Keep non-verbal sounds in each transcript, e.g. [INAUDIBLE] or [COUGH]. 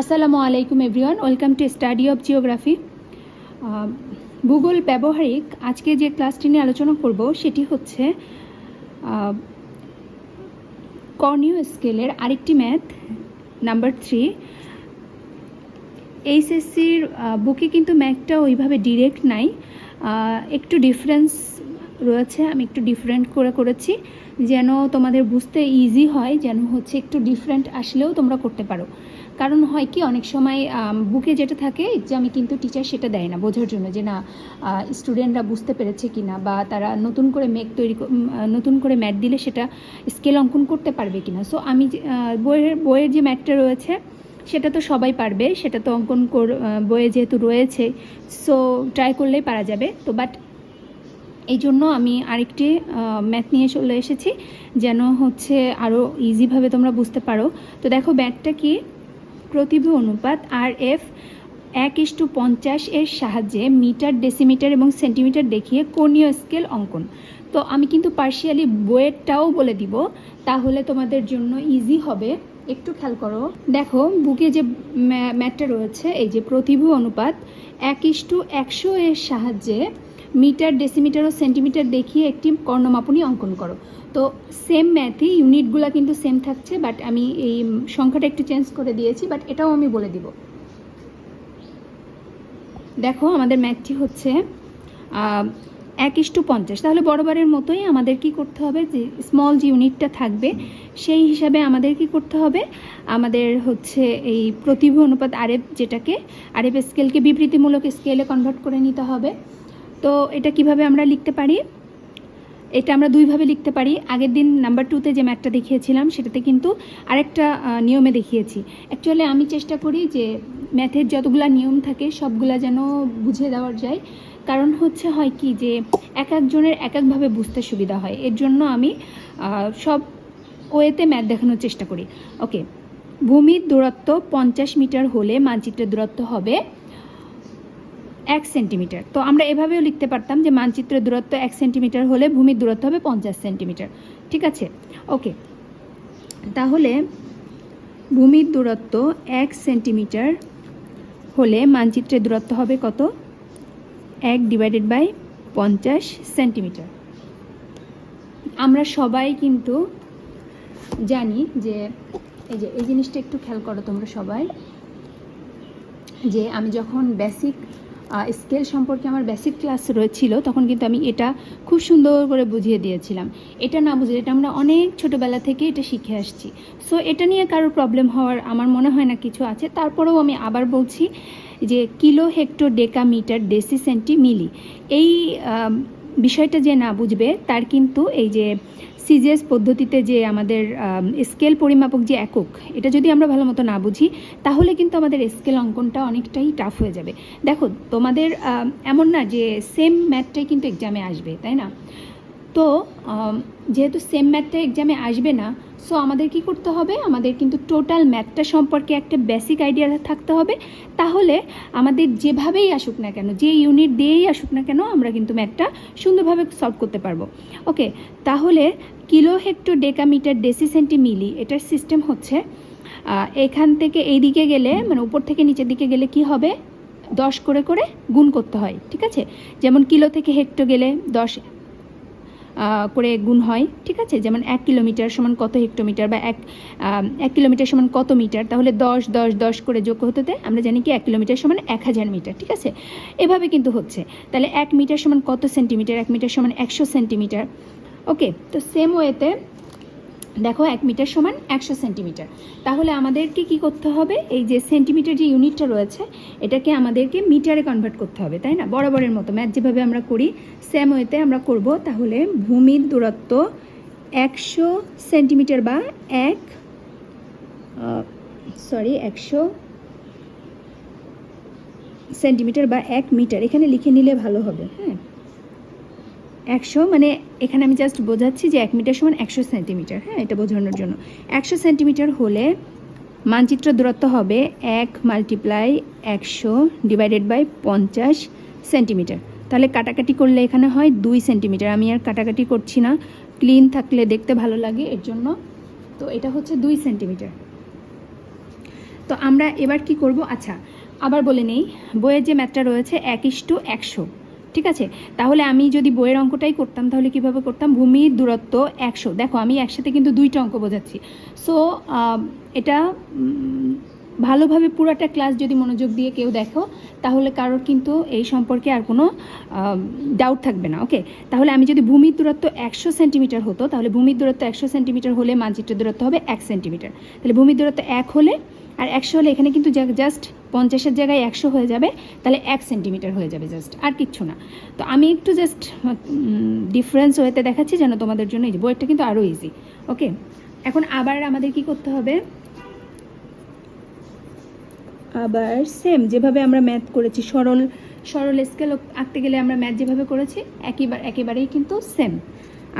আসসালামু আলাইকুম everyone, welcome to study of geography. ভূগোল ব্যবহারিক আজকে যে ক্লাসটি নিয়ে আলোচনা করব সেটি হচ্ছে কর্নিও স্কেলের আরেকটি ম্যাথ, নাম্বার থ্রি। এইচএসসির বুকে কিন্তু ম্যাথটা ওইভাবে ডিরেক্ট নাই। একটু ডিফারেন্স রয়েছে, আমি একটু ডিফারেন্ট করে করেছি, যেন তোমাদের বুঝতে ইজি হয়, যেন হচ্ছে একটু ডিফারেন্ট আসলেও তোমরা করতে পারো। কারণ হয় কি, অনেক সময় বুকে যেটা থাকে, এক্সামে কিন্তু টিচার সেটা দেয় না বোঝার জন্য যে না স্টুডেন্টরা বুঝতে পেরেছে কি না বা তারা নতুন করে মেক তৈরি নতুন করে ম্যাথ দিলে সেটা স্কেল অঙ্কন করতে পারবে কি না সো আমি বইয়ের বইয়ের যে ম্যাথটা রয়েছে, সেটা তো সবাই পারবে, সেটা তো অঙ্কন কর বইয়ে যেহেতু রয়েছে সো ট্রাই করলেই পারা যাবে। তো বাট এই জন্য আমি আরেকটি ম্যাথ নিয়ে চলে এসেছি, যেন হচ্ছে আরও ইজিভাবে তোমরা বুঝতে পারো। তো দেখো, ম্যাথটা কি প্রতিভু অনুপাত আর এফ এক ইস্টু পঞ্চাশ এর সাহায্যে মিটার, ডেসিমিটার এবং সেন্টিমিটার দেখিয়ে কোণীয় স্কেল অঙ্কন। তো আমি কিন্তু পার্শিয়ালি বইয়েরটাও বলে দিব, তাহলে তোমাদের জন্য ইজি হবে। একটু খেয়াল করো। দেখো, বুকে যে ম্যাটটা রয়েছে, এই যে প্রতিভু অনুপাত এক ইস্টু একশো এর সাহায্যে মিটার, ডেসিমিটার ও সেন্টিমিটার দেখিয়ে একটি কর্ণমাপনী অঙ্কন করো। তো সেম ম্যাথই ইউনিটগুলো কিন্তু সেম থাকছে বাট আমি এই সংখ্যাটা একটু চেঞ্জ করে দিয়েছি বাট এটাও আমি বলে দিব। দেখো আমাদের ম্যাথটি হচ্ছে এক ইস্টু পঞ্চাশ। তাহলে বরাবরের মতোই আমাদের কি করতে হবে যে স্মল যে ইউনিটটা থাকবে, সেই হিসাবে আমাদের কি করতে হবে? আমাদের হচ্ছে এই প্রতিভা অনুপাত আরেফ যেটাকে আরেফ স্কেলকে বিবৃতিমূলক স্কেলে কনভার্ট করে নিতে হবে। তো এটা কীভাবে আমরা লিখতে পারি? এটা আমরা দুইভাবে লিখতে পারি। আগের দিন নাম্বার টুতে যে ম্যাথটা দেখিয়েছিলাম, সেটাতে কিন্তু আরেকটা নিয়মে দেখিয়েছি। অ্যাকচুয়ালি আমি চেষ্টা করি যে ম্যাথের যতগুলা নিয়ম থাকে, সবগুলা যেন বুঝে দেওয়া যায়। কারণ হচ্ছে হয় কি যে এক একজনের এক একভাবে বুঝতে সুবিধা হয়। এর জন্য আমি সব ওয়েতে ম্যাথ দেখানোর চেষ্টা করি। ওকে ভূমির দূরত্ব পঞ্চাশ মিটার হলে মানচিত্রের দূরত্ব হবে এক সেন্টিমিটার। তো আমরা এভাবেও লিখতে পারতাম যে মানচিত্রের দূরত্ব এক সেন্টিমিটার হলে ভূমির দূরত্ব হবে পঞ্চাশ সেন্টিমিটার। ঠিক আছে? ওকে। তাহলে ভূমির দূরত্ব এক সেন্টিমিটার হলে মানচিত্রের দূরত্ব হবে কত? এক ডিভাইডেড বাই পঞ্চাশ সেন্টিমিটার। আমরা সবাই কিন্তু জানি যে, এই যে, এই জিনিসটা একটু খেয়াল করো তোমরা সবাই, যে আমি যখন বেসিক স্কেল সম্পর্কে আমার বেসিক ক্লাস রয়েছিল, তখন কিন্তু আমি এটা খুব সুন্দর করে বুঝিয়ে দিয়েছিলাম। এটা না বুঝে, এটা আমরা অনেক ছোটোবেলা থেকে এটা শিখে আসছি। সো এটা নিয়ে কারোর প্রবলেম হওয়ার আমার মনে হয় না কিছু আছে। তারপরেও আমি আবার বলছি যে kilo hecto deca metre deci centi milli এই বিষয়টা যে না বুঝবে, তার কিন্তু এই যে সিজিএস পদ্ধতিতে যে আমাদের স্কেল পরিমাপক যে একক, এটা যদি আমরা ভালো মতো না বুঝি, তাহলে কিন্তু আমাদের স্কেল অঙ্কনটা অনেকটাই টাফ হয়ে যাবে। দেখো, তোমাদের এমন না যে সেম ম্যাথটাই কিন্তু এক্সামে আসবে, তাই না? তো যেহেতু সেম ম্যাথটা এক্সামে আসবে না সো আমাদের কি করতে হবে? আমাদের কিন্তু টোটাল ম্যাথটা সম্পর্কে একটা বেসিক আইডিয়া থাকতে হবে। তাহলে আমাদের যেভাবেই আসুক না কেন, যে ইউনিট দিয়েই আসুক না কেন, আমরা কিন্তু ম্যাথটা সুন্দরভাবে সলভ করতে পারব। ওকে তাহলে kilo hecto decametre deci centi milli এটার সিস্টেম হচ্ছে এখান থেকে এই দিকে গেলে মানে উপর থেকে নিচের দিকে গেলে কি হবে? দশ করে করে গুণ করতে হয়, ঠিক আছে? যেমন কিলো থেকে হেক্টর গেলে দশ করে গুণ হয়, ঠিক আছে? যেমন এক কিলোমিটার সমান কত হেক্টোমিটার বা এক এক কিলোমিটার সমান কত মিটার, তাহলে দশ দশ দশ করে যোগ হতে আমরা জানি কি এক কিলোমিটার সমান এক হাজার মিটার, ঠিক আছে? এভাবে কিন্তু হচ্ছে। তাহলে এক মিটার সমান কত সেন্টিমিটার? এক মিটার সমান একশো সেন্টিমিটার। ওকে, তো সেম ওয়েতে দেখো, এক মিটার সমান একশো সেন্টিমিটার। তাহলে আমাদেরকে কি করতে হবে? এই যে সেন্টিমিটার যে ইউনিটটা রয়েছে, এটাকে আমাদেরকে মিটারে কনভার্ট করতে হবে, তাই না? বরাবরের মতো। ম্যাথ যেভাবে আমরা করি সেম ওয়েতে আমরা করব। তাহলে ভূমির দূরত্ব একশো সেন্টিমিটার বা এক সরি একশো সেন্টিমিটার বা এক মিটার। এখানে লিখে নিলে ভালো হবে হ্যাঁ? একশো মানে এখানে আমি জাস্ট বোঝাচ্ছি যে এক মিটার সমান একশো সেন্টিমিটার হ্যাঁ এটা বোঝানোর জন্য। একশো সেন্টিমিটার হলে মানচিত্র দূরত্ব হবে এক মাল্টিপ্লাই একশো ডিভাইডেড বাই পঞ্চাশ সেন্টিমিটার। তাহলে কাটাকাটি করলে এখানে হয় দুই সেন্টিমিটার। আমি আর কাটাকাটি করছি না। ক্লিন থাকলে দেখতে ভালো লাগে, এর জন্য। তো এটা হচ্ছে দুই সেন্টিমিটার। তো আমরা এবার কি করব? আচ্ছা আবার বলে নেই। বইয়ের যে ম্যাথটা রয়েছে এক ইস্টু একশো। ঠিক আছে? তাহলে আমি যদি বইয়ের অঙ্কটাই করতাম, তাহলে কীভাবে করতাম? ভূমির দূরত্ব একশো। দেখো, আমি একসাথে কিন্তু দুইটা অঙ্ক বোঝাচ্ছি। সো এটা ভালোভাবে পুরাটা ক্লাস যদি মনোযোগ দিয়ে কেউ দেখো, তাহলে কারোর কিন্তু এই সম্পর্কে আর কোনো ডাউট থাকবে না ওকে তাহলে আমি যদি ভূমির দূরত্ব একশো সেন্টিমিটার হতো, তাহলে ভূমির দূরত্ব একশো সেন্টিমিটার হলে মানচিত্রের দূরত্ব হবে এক সেন্টিমিটার তাহলে ভূমির দূরত্ব এক হলে, আর একশো হলে এখানে কিন্তু জাস্ট পঞ্চাশের জায়গায় একশো হয়ে যাবে, তাহলে এক সেন্টিমিটার হয়ে যাবে জাস্ট আর কিচ্ছু না। তো আমি একটু জাস্ট ডিফারেন্স হয়েতে দেখাচ্ছি যেন তোমাদের জন্য ইজি বইটা কিন্তু আরও ইজি ওকে এখন আবার আমাদের কি করতে হবে? আবার সেম যেভাবে আমরা ম্যাথ করেছি, সরল সরল স্কেল আঁকতে গেলে আমরা ম্যাথ যেভাবে করেছি একইবার একেবারেই কিন্তু সেম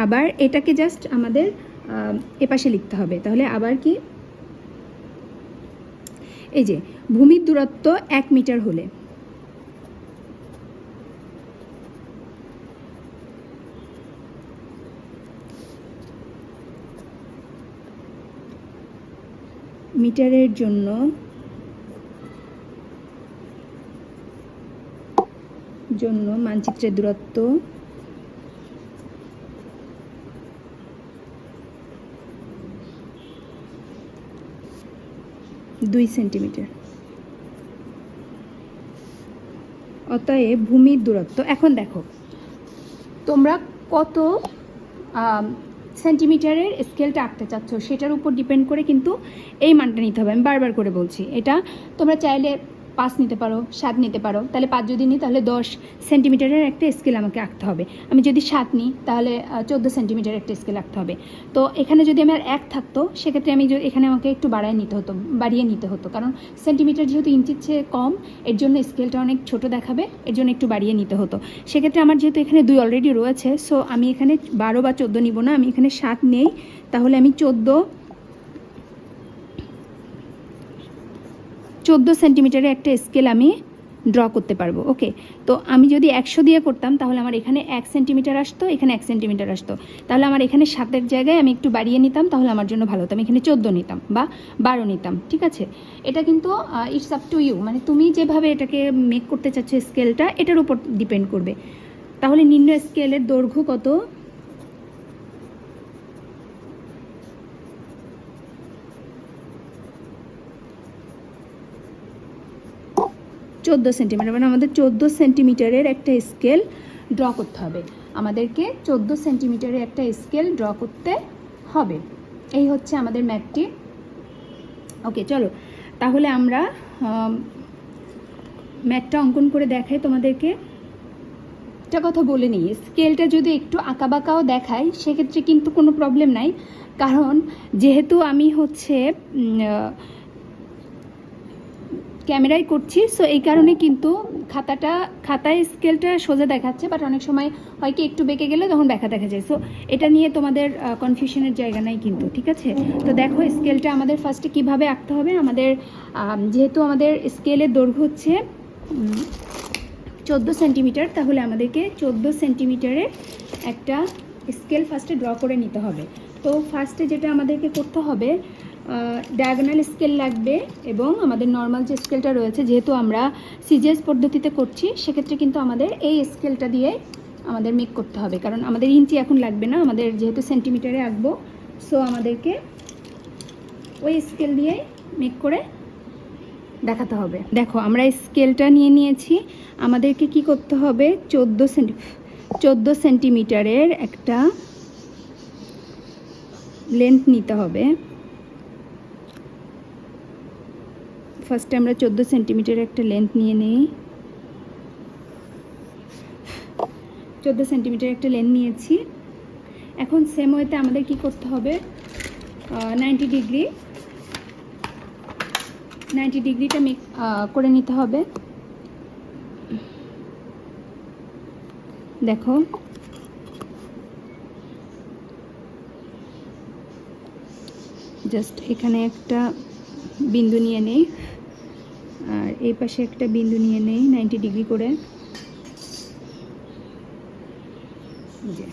আবার এটাকে জাস্ট আমাদের এপাশে লিখতে হবে, তাহলে আবার কি? এই যে ভূমির দূরত্ব এক মিটার হলে। মিটারের জন্য জন্য মানচিত্রের দূরত্ব দুই সেন্টিমিটার। অতএব ভূমির দূরত্ব, এখন দেখো। তোমরা কত সেন্টিমিটারের স্কেলটা আঁকতে চাচ্ছ, সেটার উপর ডিপেন্ড করে কিন্তু এই মানটা নিতে হবে। আমি বারবার করে বলছি, এটা তোমরা চাইলে পাঁচ নিতে পারো, সাত নিতে পারো, তাহলে পাঁচ যদি নিই, তাহলে দশ সেন্টিমিটারের একটা স্কেল আমাকে আঁকতে হবে। আমি যদি সাত নিই, তাহলে চোদ্দ সেন্টিমিটারের একটা স্কেল আঁকতে হবে। তো এখানে যদি আমার এক থাকতো, সেক্ষেত্রে আমি এখানে আমাকে একটু বাড়ায় নিতে হতো, বাড়িয়ে নিতে হতো। কারণ সেন্টিমিটার যেহেতু ইঞ্চির চেয়ে কম, এর জন্য স্কেলটা অনেক ছোট দেখাবে, এর জন্য একটু বাড়িয়ে নিতে হতো। সেক্ষেত্রে আমার যেহেতু এখানে দুই অলরেডি রয়েছে সো আমি এখানে বারো বা চোদ্দ নিব না, আমি এখানে সাত নেই, তাহলে আমি চোদ্দ চোদ্দ সেন্টিমিটারের একটা স্কেল আমি ড্র করতে পারব ওকে তো আমি যদি একশো দিয়ে করতাম, তাহলে আমার এখানে এক সেন্টিমিটার আসতো, এখানে এক সেন্টিমিটার আসতো। তাহলে আমার এখানে সাতের জায়গায় আমি একটু বাড়িয়ে নিতাম, তাহলে আমার জন্য ভালো হতো। আমি এখানে চোদ্দ নিতাম বা বারো নিতাম, ঠিক আছে? এটা কিন্তু ইটস আপ টু ইউ মানে তুমি যেভাবে এটাকে মেক করতে চাচ্ছ স্কেলটা এটার উপর ডিপেন্ড করবে। তাহলে নিম্ন স্কেলের দৈর্ঘ্য কত? চোদ্দ সেন্টিমিটার মানে আমাদের চোদ্দ সেন্টিমিটারের একটা স্কেল ড্র করতে হবে। আমাদেরকে চোদ্দ সেন্টিমিটারের একটা স্কেল ড্র করতে হবে। এই হচ্ছে আমাদের ম্যাথটি ওকে চলো। তাহলে আমরা ম্যাথটা অঙ্কন করে দেখাই তোমাদেরকে। একটা কথা বলে নিই স্কেলটা যদি একটু আঁকাবাঁকাও দেখায় সেক্ষেত্রে কিন্তু কোনো প্রবলেম নাই। কারণ যেহেতু আমি হচ্ছে ক্যামেরায় করছি সো এই কারণে কিন্তু খাতাটা, খাতায় স্কেলটা সোজা দেখাচ্ছে বাট অনেক সময় হয় কি একটু বেঁকে গেলে তখন ব্যাখ্যা দেখা যায়। সো এটা নিয়ে তোমাদের কনফিউশনের জায়গা নাই কিন্তু, ঠিক আছে? তো দেখো স্কেলটা আমাদের ফার্স্টে কীভাবে আঁকতে হবে, আমাদের যেহেতু আমাদের স্কেলের দৈর্ঘ্য হচ্ছে চোদ্দ সেন্টিমিটার, তাহলে আমাদেরকে চোদ্দ সেন্টিমিটারের একটা স্কেল ফার্স্টে ড্র করে নিতে হবে। তো ফার্স্টে যেটা আমাদেরকে করতে হবে ডায়াগোনাল স্কেল লাগবে এবং আমাদের নর্মাল যে স্কেলটা রয়েছে, যেহেতু আমরা সিজিএস পদ্ধতিতে করছি, সেক্ষেত্রে কিন্তু আমাদের এই স্কেলটা দিয়ে আমাদের মেক করতে হবে। কারণ আমাদের ইঞ্চি এখন লাগবে না, আমাদের যেহেতু সেন্টিমিটারে আঁকবো সো আমাদেরকে ওই স্কেল দিয়ে মেক করে দেখাতে হবে। দেখো, আমরা স্কেলটা নিয়ে নিয়েছি। আমাদেরকে কি করতে হবে? চোদ্দ সেন্টি চোদ্দ সেন্টিমিটারের একটা লেন্থ নিতে হবে। ফার্স্টে আমরা চোদ্দ সেন্টিমিটার একটা লেন্থ নিয়ে নিই। চোদ্দ সেন্টিমিটার একটা লেন্থ নিয়েছি। এখন সেম ওয়েতে আমাদের কি করতে হবে? নাইনটি ডিগ্রি নাইনটি ডিগ্রিটা মেক করে নিতে হবে। দেখো। জাস্ট এখানে একটা বিন্দু নিয়ে নেই। আর এই পাশে একটা বিন্দু নিয়ে নেই নাইনটি ডিগ্রি করে। যে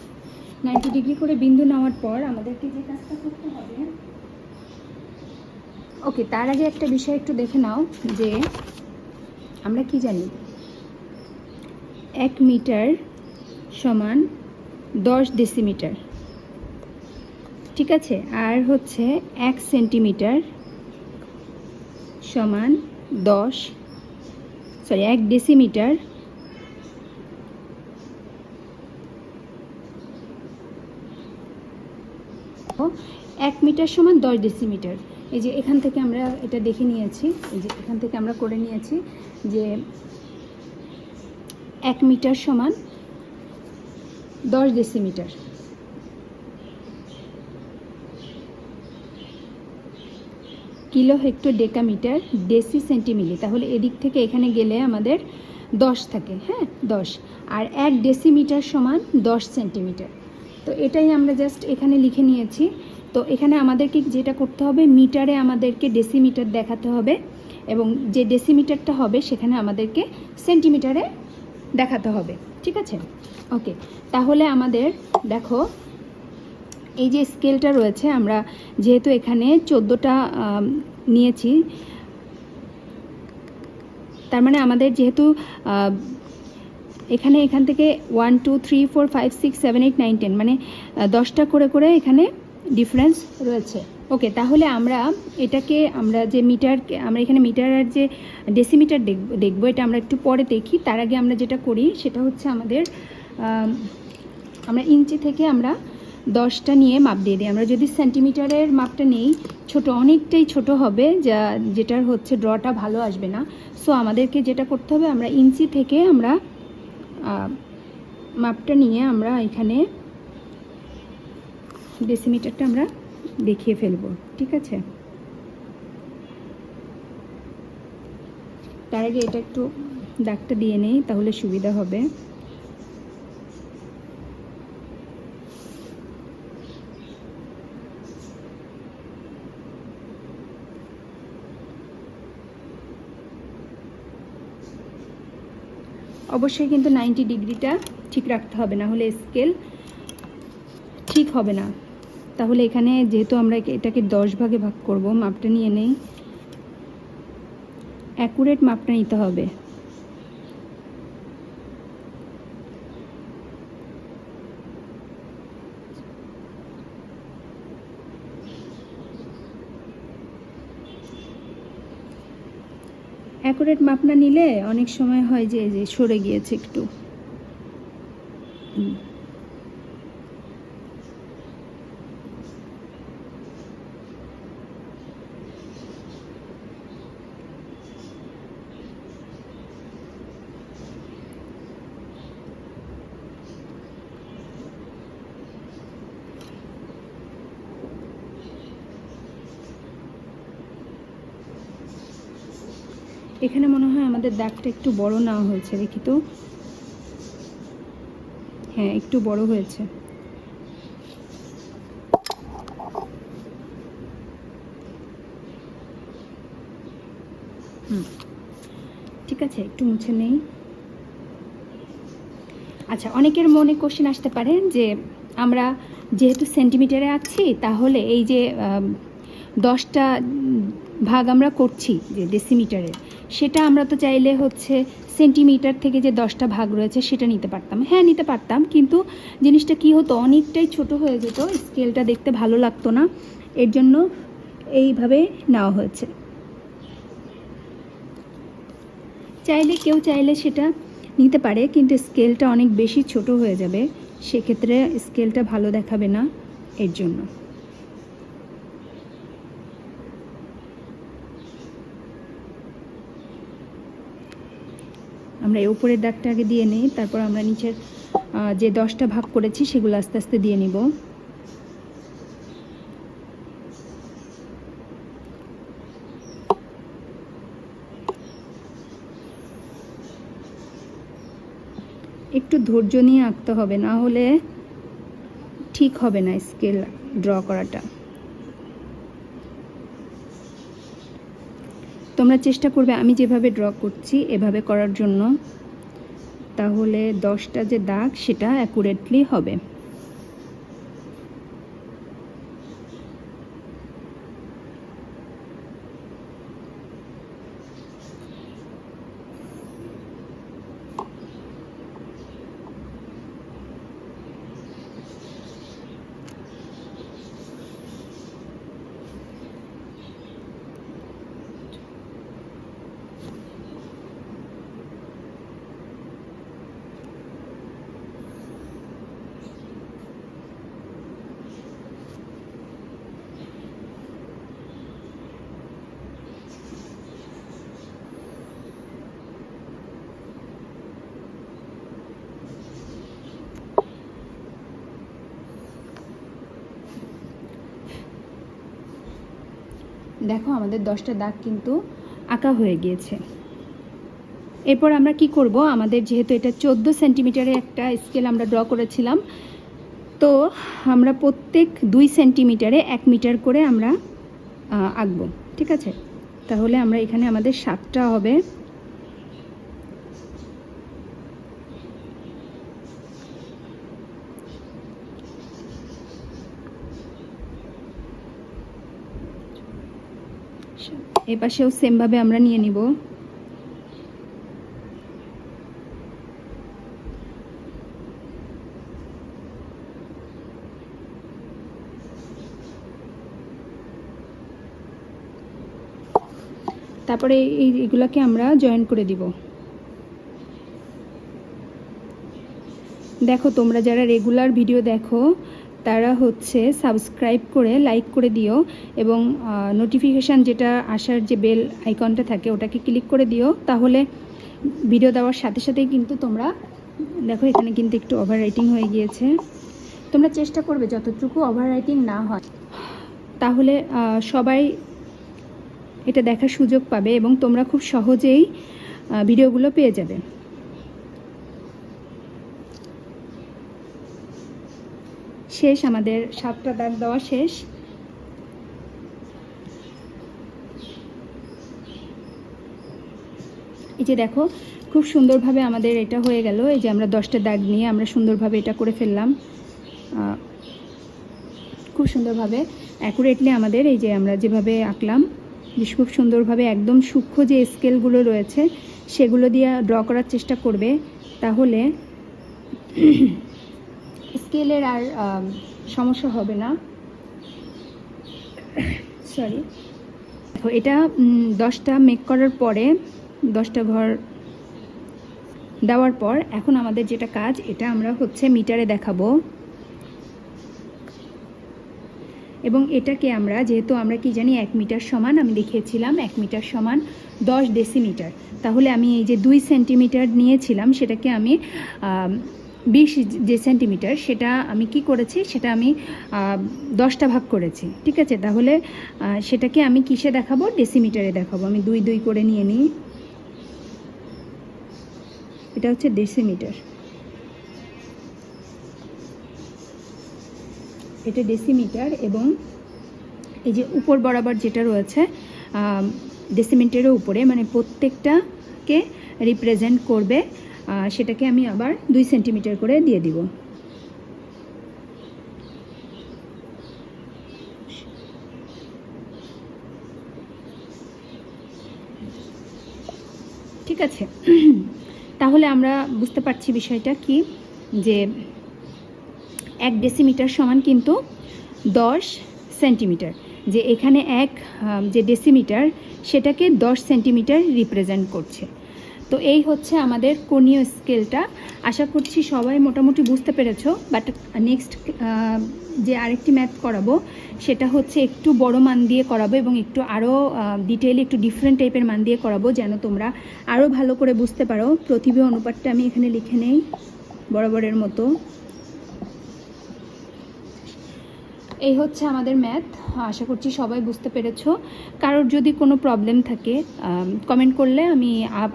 নাইনটি ডিগ্রি করে বিন্দু নেওয়ার পর আমাদেরকে যে কাজটা করতে হবে ওকে তার আগে একটা বিষয় একটু দেখে নাও যে আমরা কি জানি? এক মিটার সমান দশ ডেসিমিটার ঠিক আছে? আর হচ্ছে এক সেন্টিমিটার সমান দশ সরি এক ডেসিমিটার এক মিটার সমান দশ ডেসিমিটার এই যে এখান থেকে আমরা এটা দেখে নিয়েছি, এই যে এখান থেকে আমরা করে নিয়েছি যে এক মিটার সমান দশ decimetre kilo hecto decametre deci centi milli, তাহলে এদিক থেকে এখানে গেলে আমাদের দশ থাকে হ্যাঁ দশ। আর এক ডেসিমিটার সমান দশ সেন্টিমিটার। তো এটাই আমরা জাস্ট এখানে লিখে নিয়েছি। তো এখানে আমাদেরকে যেটা করতে হবে, মিটারে আমাদেরকে ডেসিমিটার দেখাতে হবে এবং যে ডেসিমিটারটা হবে, সেখানে আমাদেরকে সেন্টিমিটারে দেখাতে হবে। ঠিক আছে? ওকে, তাহলে আমাদের, দেখো এই যে স্কেলটা রয়েছে, আমরা যেহেতু এখানে চোদ্দোটা নিয়েছি, তার মানে আমাদের যেহেতু এখানে এখান থেকে one two three four five six seven eight nine ten মানে দশটা করে করে এখানে ডিফারেন্স রয়েছে। ওকে তাহলে আমরা এটাকে, আমরা যে মিটার আমরা এখানে মিটার আর যে ডেসিমিটার দেখব দেখব, এটা আমরা একটু পরে দেখি। তার আগে আমরা যেটা করি, সেটা হচ্ছে আমাদের আমরা ইঞ্চি থেকে আমরা দশটা নিয়ে মাপ দিয়ে দিই। আমরা যদি সেন্টিমিটারের মাপটা নেই, ছোট, অনেকটাই ছোট হবে, যা, যেটার হচ্ছে ড্রটা ভালো আসবে না। সো আমাদেরকে যেটা করতে হবে, আমরা ইঞ্চি থেকে আমরা মাপটা নিয়ে আমরা এখানে ডেসিমিটারটা আমরা দেখিয়ে ফেলব। ঠিক আছে? তার আগে এটা একটু দাগটা দিয়ে নেই, তাহলে সুবিধা হবে। অবশ্যই কিন্তু নাইনটি ডিগ্রিটা ঠিক রাখতে হবে, না হলে স্কেল ঠিক হবে না। তাহলে এখানে যেহেতু আমরা এটাকে দশ ভাগে ভাগ করব, মাপটা নিয়ে নেই। অ্যাকুরেট মাপটা নিতে হবে। অ্যাকুরেট মাপ না নিলে অনেক সময় হয় যে সরে গিয়েছে একটু হুম। এখানে মনে হয় আমাদের দাগটা একটু বড় নেওয়া হয়েছে, দেখি তো। হ্যাঁ একটু বড় হয়েছে। ঠিক আছে, একটু মুছে নেই। আচ্ছা অনেকের মনে কোশ্চেন আসতে পারে যে আমরা যেহেতু সেন্টিমিটারে আছি, তাহলে এই যে দশটা ভাগ আমরা করছি, যে ডেসিমিটারে সেটা আমরা তো চাইলে হচ্ছে সেন্টিমিটার থেকে যে দশটা ভাগ রয়েছে সেটা নিতে পারতাম। হ্যাঁ নিতে পারতাম, কিন্তু জিনিসটা কি হতো, অনেকটাই ছোট হয়ে যেত স্কেলটা দেখতে ভালো লাগতো না। এর জন্য এইভাবে নেওয়া হয়েছে। চাইলে, কেউ চাইলে সেটা নিতে পারে, কিন্তু স্কেলটা অনেক বেশি ছোট হয়ে যাবে। সেক্ষেত্রে স্কেলটা ভালো দেখাবে না, এর জন্য। আমরা এই উপরের দাগটা আগে দিয়ে নিই, তারপর আমরা নিচের যে দশটা ভাগ করেছি সেগুলো আস্তে আস্তে দিয়ে নিব। একটু ধৈর্য নিয়ে আঁকতে হবে, না হলে ঠিক হবে না স্কেল ড্র করাটা। তোমরা চেষ্টা করবে আমি যেভাবে ড্র করছি, এভাবে করার জন্য। তাহলে দশটা যে দাগ, সেটা অ্যাকুরেটলি হবে। দেখো আমাদের দশটা দাগ কিন্তু আঁকা হয়ে গিয়েছে। এরপর আমরা কি করব? আমাদের যেহেতু এটা চোদ্দ সেন্টিমিটারের একটা স্কেল আমরা ড্র করেছিলাম, তো আমরা প্রত্যেক দুই সেন্টিমিটারে এক মিটার করে আমরা আঁকবো, ঠিক আছে? তাহলে আমরা এখানে আমাদের সাতটা হবে। এ পাশেও সেমভাবে আমরা নিয়ে নিব। তারপরে এই এগুলোকে আমরা জয়েন করে দিব। দেখো তোমরা যারা রেগুলার ভিডিও দেখো তারা হচ্ছে সাবস্ক্রাইব করে লাইক করে দিও এবং নোটিফিকেশান যেটা আসার যে বেল আইকনটা থাকে ওটাকে ক্লিক করে দিও। তাহলে ভিডিও দেওয়ার সাথে সাথেই কিন্তু তোমরা, দেখো এখানে কিন্তু একটু ওভার রাইটিং হয়ে গিয়েছে। তোমরা চেষ্টা করবে যতটুকু ওভার রাইটিং না হয়। তাহলে সবাই এটা দেখার সুযোগ পাবে এবং তোমরা খুব সহজেই ভিডিওগুলো পেয়ে যাবে। শেষ, আমাদের সাতটা দাগ দেওয়া শেষ। এই যে দেখো, খুব সুন্দরভাবে আমাদের এটা হয়ে গেল। এই যে আমরা দশটা দাগ নিয়ে আমরা সুন্দরভাবে এটা করে ফেললাম। খুব সুন্দরভাবে অ্যাকুরেটলি আমাদের এই যে আমরা যেভাবে আঁকলাম বেশ খুব সুন্দরভাবে একদম সূক্ষ্ম যে স্কেলগুলো রয়েছে, সেগুলো দিয়ে ড্র করার চেষ্টা করবে, তাহলে স্কেলের আর সমস্যা হবে না। সরি তো এটা দশটা মেক করার পরে, দশটা ঘর দেওয়ার পর, এখন আমাদের যেটা কাজ, এটা আমরা হচ্ছে মিটারে দেখাবো। এবং এটাকে আমরা, যেহেতু আমরা কি জানি, এক মিটার সমান, আমি দেখিয়েছিলাম, এক মিটার সমান দশ ডেসিমিটার। তাহলে আমি এই যে দুই সেন্টিমিটার নিয়েছিলাম, সেটাকে আমি বিশ যে সেন্টিমিটার, সেটা আমি কি করেছি? সেটা আমি দশটা ভাগ করেছি। ঠিক আছে? তাহলে সেটাকে আমি কিসে দেখাবো? ডেসিমিটারে দেখাবো। আমি দুই দুই করে নিয়ে নিই। এটা হচ্ছে ডেসিমিটার। এটা ডেসিমিটার এবং এই যে উপর বরাবর যেটা রয়েছে ডেসিমিটারের উপরে মানে প্রত্যেকটাকে রিপ্রেজেন্ট করবে সেটাকে আমি আবার দুই সেন্টিমিটার করে দিয়ে দিব। ঠিক আছে। [CLEARS THROAT] তাহলে আমরা বুঝতে পারছি বিষয়টা কি, যে এক ডেসিমিটার সমান কিন্তু দশ সেন্টিমিটার, যে এখানে এক যে ডেসিমিটার, সেটাকে দশ সেন্টিমিটার রিপ্রেজেন্ট করছে। তো এই হচ্ছে আমাদের কোনীয় স্কেলটা। আশা করছি সবাই মোটামুটি বুঝতে পেরেছ বাট নেক্সট যে আরেকটি ম্যাথ করাবো, সেটা হচ্ছে একটু বড় মান দিয়ে করাবো এবং একটু আরও ডিটেইলি একটু ডিফারেন্ট টাইপের মান দিয়ে করাবো যেন তোমরা আরও ভালো করে বুঝতে পারো। প্রতিভা অনুপাতটা আমি এখানে লিখে নেই, বরাবরের মতো। এই হচ্ছে আমাদের ম্যাথ আশা করছি সবাই বুঝতে পেরেছ। কারোর যদি কোনো প্রবলেম থাকে কমেন্ট করলে আমি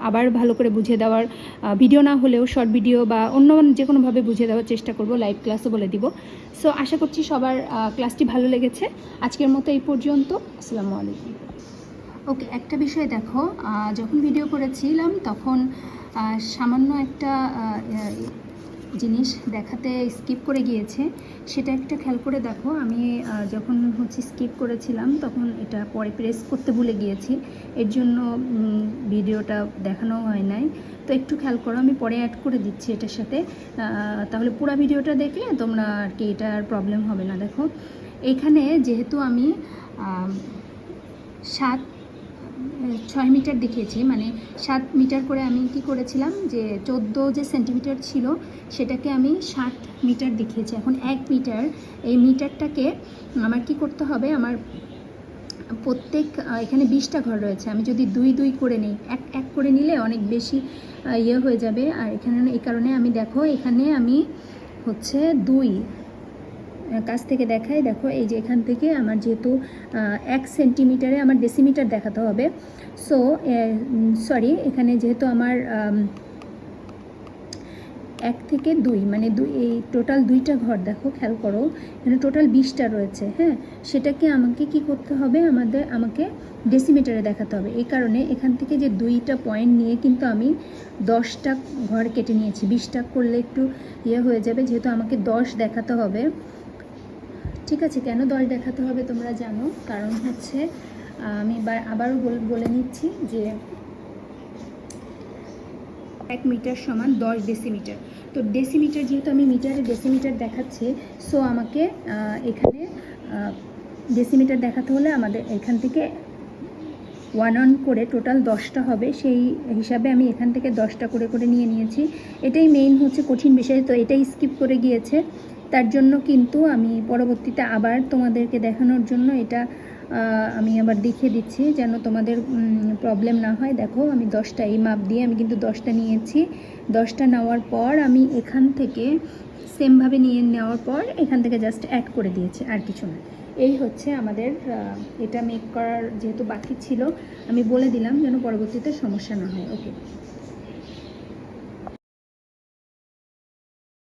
আবার ভালো করে বুঝিয়ে দেওয়ার ভিডিও না হলেও শর্ট ভিডিও বা অন্য যে কোনোভাবে বুঝিয়ে দেওয়ার চেষ্টা করব লাইভ ক্লাসও বলে দিব। সো আশা করছি সবার ক্লাসটি ভালো লেগেছে। আজকের মতো এই পর্যন্ত। আসসালামু আলাইকুম। ওকে একটা বিষয় দেখো যখন ভিডিও করেছিলাম তখন সামান্য একটা জিনিস দেখাতে স্কিপ করে গিয়েছে, সেটা একটা খেয়াল করে দেখো, আমি যখন হচ্ছে স্কিপ করেছিলাম, তখন এটা পরে প্রেস করতে ভুলে গিয়েছি, এর জন্য ভিডিওটা দেখানো হয় নাই। তো একটু খেয়াল করো, আমি পরে অ্যাড করে দিচ্ছি এটার সাথে। তাহলে পুরো ভিডিওটা দেখলে তোমরা আর কি এটার প্রবলেম হবে না। দেখো এইখানে যেহেতু আমি সাত ছয় মিটার দেখিয়েছি মানে সাত মিটার করে আমি কি করেছিলাম যে চোদ্দ যে সেন্টিমিটার ছিল সেটাকে আমি ষাট মিটার দেখিয়েছি। এখন এক মিটার, এই মিটারটাকে আমার কি করতে হবে, আমার প্রত্যেক এখানে বিশটা ঘর রয়েছে, আমি যদি দুই দুই করে নিই, এক এক করে নিলে অনেক বেশি ইয়ে হয়ে যাবে। আর এখানে, এই কারণে আমি দেখো, এখানে আমি হচ্ছে দুই কাছ থেকে দেখাই দেখো, এই যে এখান থেকে আমার যেহেতু এক সেন্টিমিটারে আমার ডেসিমিটার দেখাতে হবে। সো সরি এখানে যেহেতু আমার এক থেকে দুই মানে দুই, এই টোটাল দুইটা ঘর, দেখো, খেয়াল করো, এখানে টোটাল বিশটা রয়েছে হ্যাঁ? সেটাকে আমাকে কি করতে হবে? আমাদের, আমাকে ডেসিমিটারে দেখাতে হবে। এই কারণে এখান থেকে যে দুইটা পয়েন্ট নিয়ে কিন্তু আমি দশটা ঘর কেটে নিয়েছি। বিশটা করলে একটু ইয়ে হয়ে যাবে, যেহেতু আমাকে দশ দেখাতে হবে। ঠিক আছে, কেন দশ দেখাতে হবে তোমরা জানো? কারণ হচ্ছে আমি আবারও বল- বলে নিচ্ছি যে এক মিটার সমান দশ ডেসিমিটার। তো ডেসিমিটার যেহেতু আমি মিটারে ডেসিমিটার দেখাচ্ছি সো আমাকে এখানে ডেসিমিটার দেখাতে হলে আমাদের এখান থেকে ওয়ান অন করে টোটাল দশটা হবে। সেই হিসাবে আমি এখান থেকে দশটা করে করে নিয়ে নিয়েছি। এটাই মেইন হচ্ছে কঠিন বিষয়, তো এটাই স্কিপ করে গিয়েছে। তার জন্য কিন্তু আমি পরবর্তীতে আবার তোমাদেরকে দেখানোর জন্য এটা আমি আবার দেখিয়ে দিচ্ছি যেন তোমাদের প্রবলেম না হয়। দেখো, আমি দশটা, এই মাপ দিয়ে আমি কিন্তু দশটা নিয়েছি। দশটা নেওয়ার পর আমি এখান থেকে সেমভাবে নিয়ে নেওয়ার পর এখান থেকে জাস্ট অ্যাড করে দিয়েছি, আর কিছু না। এই হচ্ছে আমাদের এটা মেক করার যেহেতু বাকি ছিল, আমি বলে দিলাম যেন পরবর্তীতে সমস্যা না হয়। ওকে